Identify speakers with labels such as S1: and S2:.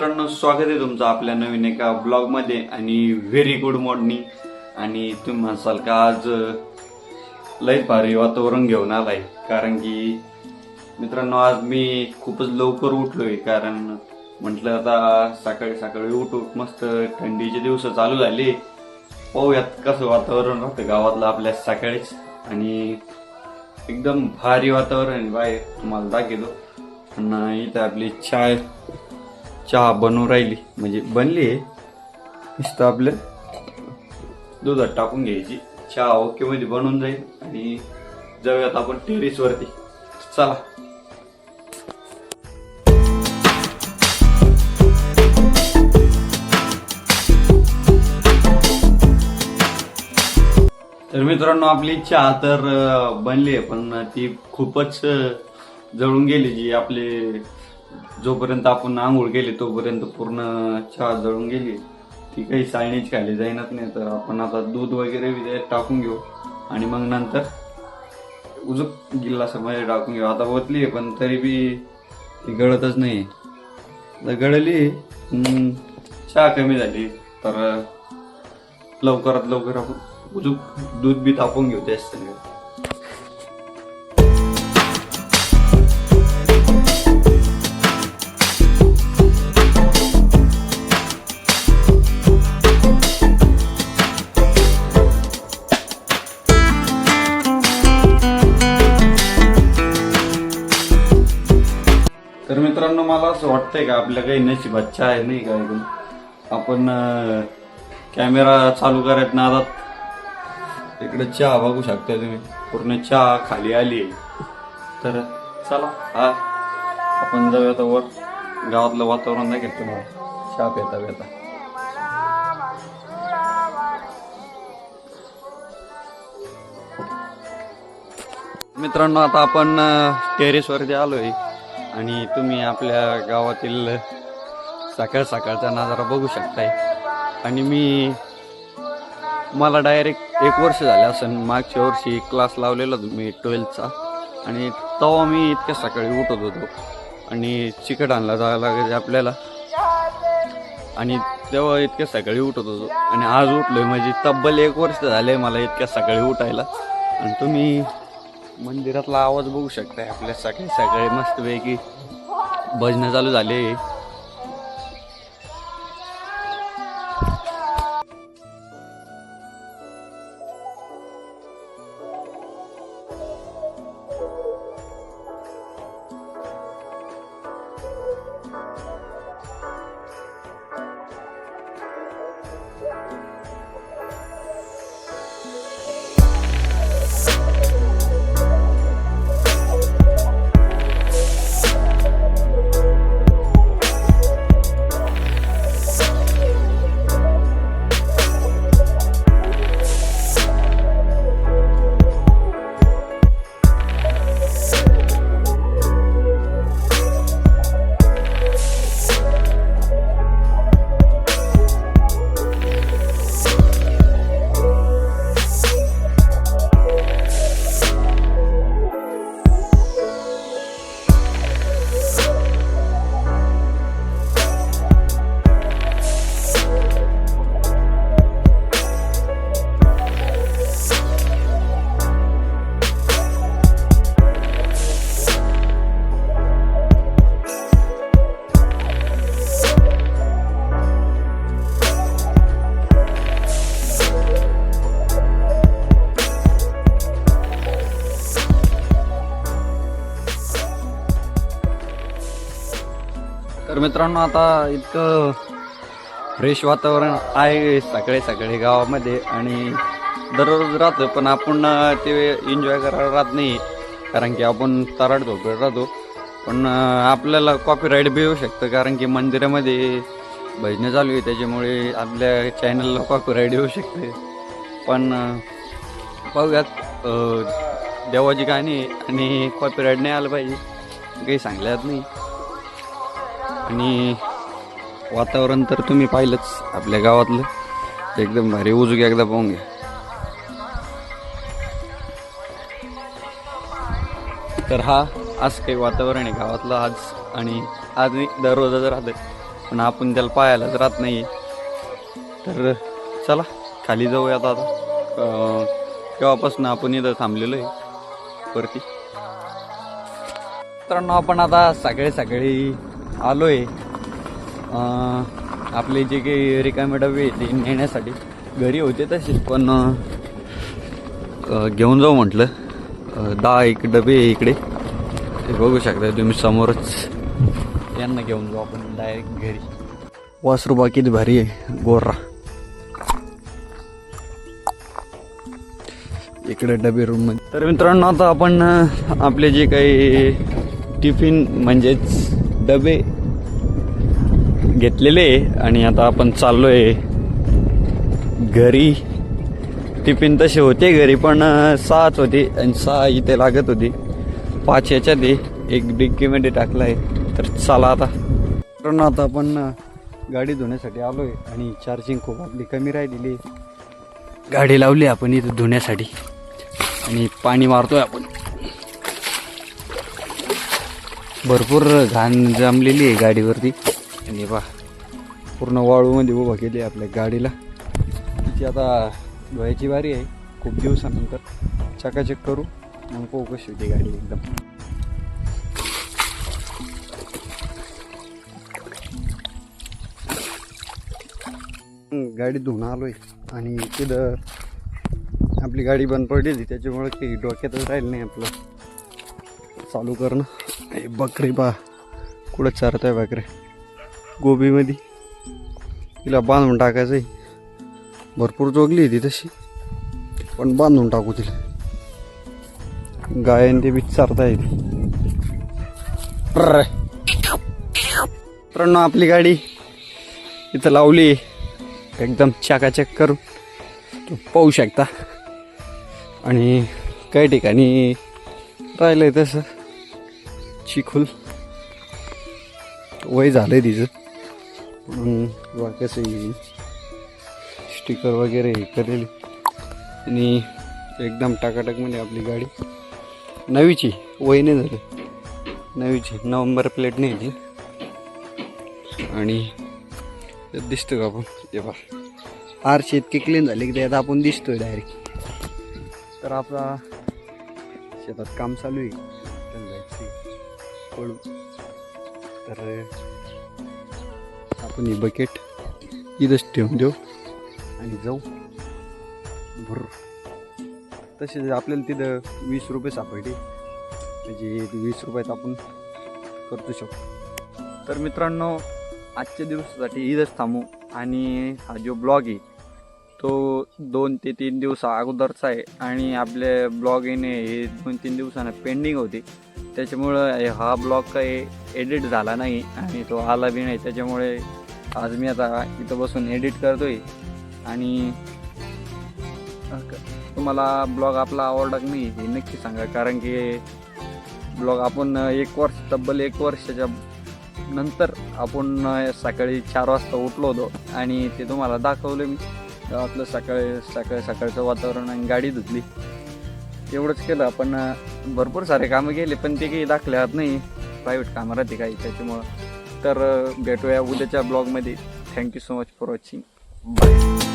S1: मित्रांनो स्वागत आहे तुमचं आपल्या नवीन एका ब्लॉगमध्ये आणि व्हेरी गुड मॉर्निंग आणि तुम्ही म्हणसाल का आज अं, लय भारी वातावरण घेऊन आलाय. कारण की मित्रांनो आज मी खूपच लवकर उठलोय. कारण म्हटलं आता सकाळी सकाळी उठ मस्त थंडीचे दिवस चालू झाले. पाहूयात कसं वातावरण राहतं गावातलं आपल्या सकाळीच. आणि एकदम भारी वातावरण आहे बाहेर तुम्हाला दाखवतो. आणि इथं आपली चाय चहा बनवून राहिली. म्हणजे बनली आहे. नुसतं आपलं. दुधात टाकून घ्यायची. चहा ओके म्हणजे बनवून जाईल. आणि जाऊयात आपण टेरिसवरती चला. तर मित्रांनो आपली चहा तर बनली आहे. पण ती खूपच जळून गेली जी आपले जोपर्यंत आपण आंघोळ केली तोपर्यंत पूर्ण चहा जळून गेली. ती काही चाळणीच खाली जाईनच नाही. तर आपण आता दूध वगैरे बी टाकून घेऊ. आणि मग नंतर उजूक गिल्लासामध्ये टाकून घेऊ. आता ओतली आहे पण तरी बी ती गळतच नाही तर गळली चहा कमी झाली तर लवकरात लवकर आपण उजूक दूध बी तापून घेऊ त्याच सगळं. मित्रांनो मला असं वाटतंय का आपल्या काही नशिबात चहा आहे नाही का एकदम आपण कॅमेरा चालू करायत नादात इकडे चहा बघू शकता तुम्ही. पूर्ण चहा खाली आली आहे. तर चला हा. आपण जाऊया तर वर. गावातलं वातावरण नाही घेत मला चहा पेता पेता मित्रांनो आता आपण टेरेसवरती आलोय. आणि तुम्ही आपल्या गावातील सकाळ सकाळचा नजारा बघू शकताय. आणि मी मला डायरेक्ट एक वर्ष झाले असं मागच्या वर्षी क्लास लावलेला मी ट्वेल्थचा आणि तेव्हा मी इतक्या सकाळी उठत होतो. आणि चिकट आणला जायला लागायचे आपल्याला. आणि तेव्हा इतक्या सकाळी उठत होतो. आणि आज उठलोय. म्हणजे तब्बल एक वर्ष झाले मला इतक्या सकाळी उठायला. आणि तुम्ही मंदिरातला आवाज बघू शकताय आपल्या सकाळी सकाळी मस्तपैकी भजनं चालू झाले. मित्रांनो आता इतकं फ्रेश वातावरण आहे सकाळी सकाळी गावामध्ये आणि दररोज राहतं पण आपण ते एन्जॉय करायला राहत नाही कारण की आपण तराड झोपेत राहतो. पण आपल्याला कॉपी राईट बी येऊ शकतं कारण की मंदिरामध्ये भजनं चालू आहे त्याच्यामुळे आपल्या चॅनलला कॉपी राईट येऊ शकते. पण पाहूयात देवाची गाणी आहे आणि कॉपी राईट नाही आलं पाहिजे काही सांगल्यात नाही. आणि वातावरण तर तुम्ही पाहिलंच आपल्या गावातलं. एकदम भारी उजगे एकदा पाहून घ्या. तर हा आज काही वातावरण आहे गावातलं आज आणि आज दररोजच राहतं पण आपण त्याला पाहायलाच राहत नाही तर चला खाली जाऊया आता. आता केव्हापासून आपण इथं थांबलेलो आहे. वरती. मित्रांनो आपण आता सगळे सगळे आलो आहे आपले जे काही रिकामे डबे ते नेण्यासाठी. घरी होते तसेच पण घेऊन जाऊ म्हटलं. दहा एक डबे आहे इकडे. ते बघू शकता तुम्ही समोरच. यांना घेऊन जाऊ आपण डायरेक्ट घरी. वासरूबा किती भारी आहे गोरा. इकडे डबे रूममध्ये तर मित्रांनो आता आपण आपले जे काही टिफिन म्हणजेच डबे घेतलेले आहे आणि आता आपण चाललो आहे घरी. टिफिन तसे होते घरी पण सहाच होते आणि सहा इथे लागत होते. पाच याच्यात एक डिक्कीमध्ये टाकला आहे तर चला आता. मित्रांनो आता आपण गाडी धुण्यासाठी आलो आहे आणि चार्जिंग खूप आपली कमी राहिलेली गाडी लावली आपण इथं धुण्यासाठी. आणि पाणी मारतोय आपण. भरपूर घाण जमलेली आहे गाडीवरती. आणि बा पूर्ण वाळूमध्ये उभा केली आहे आपल्या गाडीला. तिची आता धुवायची बारी आहे खूप दिवसानंतर. चकाचक करू मग पाहू कशी होती गाडी एकदम. गाडी धुवून आलो आहे आणि तिथं आपली गाडी बंद पडलेली त्याच्यामुळे काही डोक्यातच राहिलं नाही आपलं. चालू करणं. हे बकरी पा. कुठं चारत आहे बकरे? गोबीमध्ये. तिला बांधून टाकायचं आहे भरपूर जोगली आहे ती तशी. पण बांधून टाकू तिला. गायन ते बी चारता येते मित्रांनो आपली गाडी इथं लावली एकदम चाकाचक करून. तू पाहू शकता. आणि काही ठिकाणी राहिलं आहे तसं. चिखल वय झालं आहे तिचं. म्हणून कसं स्टिकर वगैरे हे करेल. आणि एकदम टाकाटकमध्ये आपली गाडी. नवीची वय नाही झाली. नवीची नवंबर प्लेट नाही ती आणि दिसतो का आपण? ते बा आरशी इतके क्लीन झाले की त्यात आपण दिसतोय डायरेक्ट तर आपला शेतात काम चालू आहे. पळू. तर आपण ही बकेट इथंच ठेवून देऊ आणि जाऊ. भर तसेच आपल्याला तिथं वीस रुपये सापडले. म्हणजे वीस रुपयात आपण करतो शकतो. तर मित्रांनो आजच्या दिवसासाठी इथंच थांबू. आणि हा जो ब्लॉग आहे तो दोन ते तीन दिवसा अगोदरचा आहे आणि आपले ब्लॉग येणे हे दोन तीन दिवसानं पेंडिंग होते. त्याच्यामुळं हा ब्लॉग काही एडिट झाला नाही आणि तो आला बी नाही. त्याच्यामुळे आज मी आता इथं बसून एडिट करतो आहे आणि तुम्हाला ब्लॉग आपला आवडला की नाही हे नक्की सांगा. कारण की ब्लॉग आपण एक वर्ष तब्बल एक वर्षाच्या नंतर आपण सकाळी चार वाजता उठलो होतो आणि ते तुम्हाला दाखवलं मी. गावातलं सकाळी सकाळी सकाळचं वातावरण आणि गाडी धुतली. एवढंच केलं आपण भरपूर सारे कामं केले पण ते काही दाखल्यात नाही. प्रायव्हेट कामं राहते काही त्याच्यामुळं. तर भेटूया उद्याच्या ब्लॉगमध्ये thank you so much for watching bye